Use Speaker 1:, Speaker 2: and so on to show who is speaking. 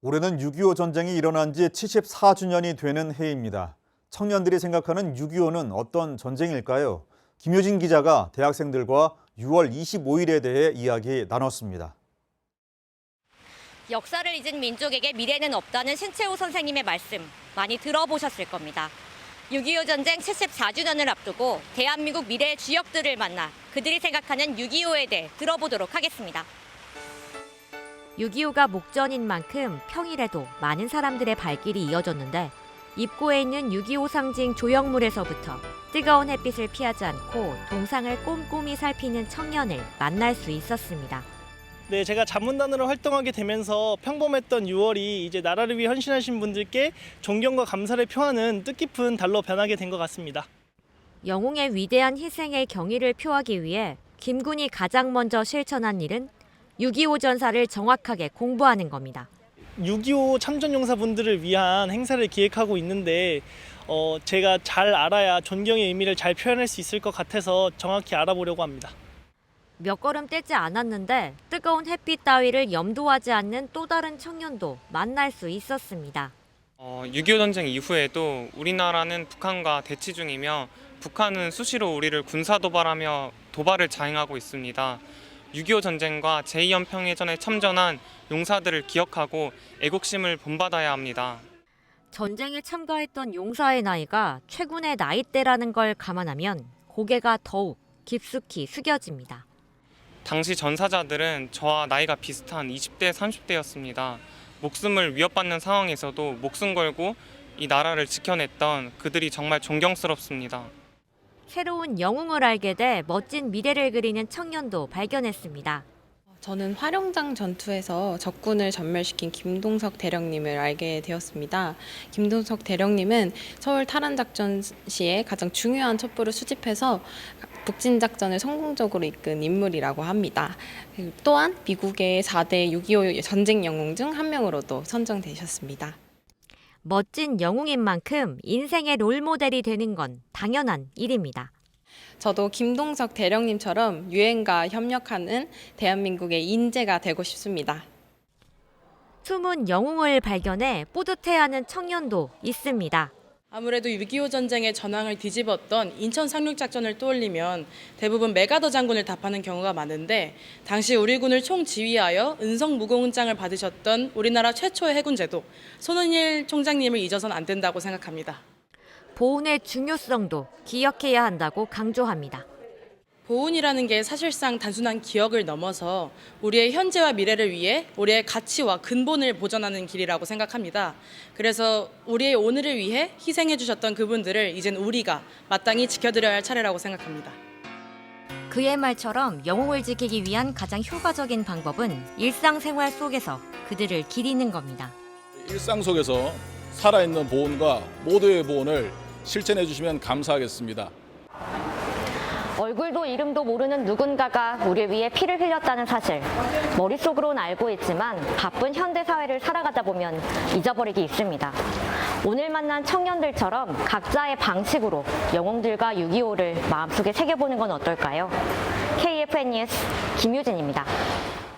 Speaker 1: 올해는 6.25 전쟁이 일어난 지 74주년이 되는 해입니다. 청년들이 생각하는 6.25는 어떤 전쟁일까요? 김효진 기자가 대학생들과 6월 25일에 대해 이야기 나눴습니다.
Speaker 2: 역사를 잊은 민족에게 미래는 없다는 신채호 선생님의 말씀 많이 들어보셨을 겁니다. 6.25 전쟁 74주년을 앞두고 대한민국 미래의 주역들을 만나 그들이 생각하는 6.25에 대해 들어보도록 하겠습니다.
Speaker 3: 6.25가 목전인 만큼 평일에도 많은 사람들의 발길이 이어졌는데 입구에 있는 6.25 상징 조형물에서부터 뜨거운 햇빛을 피하지 않고 동상을 꼼꼼히 살피는 청년을 만날 수 있었습니다.
Speaker 4: 네, 제가 자문단으로 활동하게 되면서 평범했던 6월이 이제 나라를 위해 헌신하신 분들께 존경과 감사를 표하는 뜻깊은 달로 변하게 된 것 같습니다.
Speaker 3: 영웅의 위대한 희생의 경의를 표하기 위해 김군이 가장 먼저 실천한 일은 6.25 전사를 정확하게 공부하는 겁니다.
Speaker 4: 6.25 참전용사분들을 위한 행사를 기획하고 있는데 어, 제가 잘 알아야 존경의 의미를 잘 표현할 수 있을 것 같아서 정확히 알아보려고 합니다.
Speaker 3: 몇 걸음 떼지 않았는데 뜨거운 햇빛 따위를 염두하지 않는 또 다른 청년도 만날 수 있었습니다.
Speaker 5: 어, 6.25 전쟁 이후에도 우리나라는 북한과 대치 중이며 북한은 수시로 우리를 군사 도발하며 도발을 자행하고 있습니다. 6.25 전쟁과 제2연평해전에 참전한 용사들을 기억하고 애국심을 본받아야 합니다.
Speaker 3: 전쟁에 참가했던 용사의 나이가 최군의 나이대라는 걸 감안하면 고개가 더욱 깊숙이 숙여집니다.
Speaker 5: 당시 전사자들은 저와 나이가 비슷한 20대, 30대였습니다. 목숨을 위협받는 상황에서도 목숨 걸고 이 나라를 지켜냈던 그들이 정말 존경스럽습니다.
Speaker 3: 새로운 영웅을 알게 돼 멋진 미래를 그리는 청년도 발견했습니다.
Speaker 6: 저는 화룡장 전투에서 적군을 전멸시킨 김동석 대령님을 알게 되었습니다. 김동석 대령님은 서울 탈환 작전 시에 가장 중요한 첩보를 수집해서 북진 작전을 성공적으로 이끈 인물이라고 합니다. 또한 미국의 4대 6.25 전쟁 영웅 중 한 명으로도 선정되셨습니다.
Speaker 3: 멋진 영웅인 만큼 인생의 롤모델이 되는 건 당연한 일입니다.
Speaker 6: 저도 김동석 대령님처럼 유엔과 협력하는 대한민국의 인재가 되고 싶습니다.
Speaker 3: 숨은 영웅을 발견해 뿌듯해하는 청년도 있습니다.
Speaker 7: 아무래도 6.25 전쟁의 전황을 뒤집었던 인천 상륙작전을 떠올리면 대부분 메가더 장군을 답하는 경우가 많은데 당시 우리 군을 총지휘하여 은성 무공훈장을 받으셨던 우리나라 최초의 해군제도 손은일 총장님을 잊어선 안 된다고 생각합니다.
Speaker 3: 보훈의 중요성도 기억해야 한다고 강조합니다.
Speaker 7: 보훈이라는 게 사실상 단순한 기억을 넘어서 우리의 현재와 미래를 위해 우리의 가치와 근본을 보존하는 길이라고 생각합니다. 그래서 우리의 오늘을 위해 희생해 주셨던 그분들을 이젠 우리가 마땅히 지켜드려야 할 차례라고 생각합니다.
Speaker 3: 그의 말처럼 영웅을 지키기 위한 가장 효과적인 방법은 일상생활 속에서 그들을 기리는 겁니다.
Speaker 8: 일상 속에서 살아있는 보온과 모두의 보온을 실천해 주시면 감사하겠습니다.
Speaker 2: 얼굴도 이름도 모르는 누군가가 우리를 위해 피를 흘렸다는 사실. 머릿속으로는 알고 있지만 바쁜 현대 사회를 살아가다 보면 잊어버리기 있습니다. 오늘 만난 청년들처럼 각자의 방식으로 영웅들과 6.25를 마음속에 새겨보는 건 어떨까요? KFN 뉴스 김유진입니다.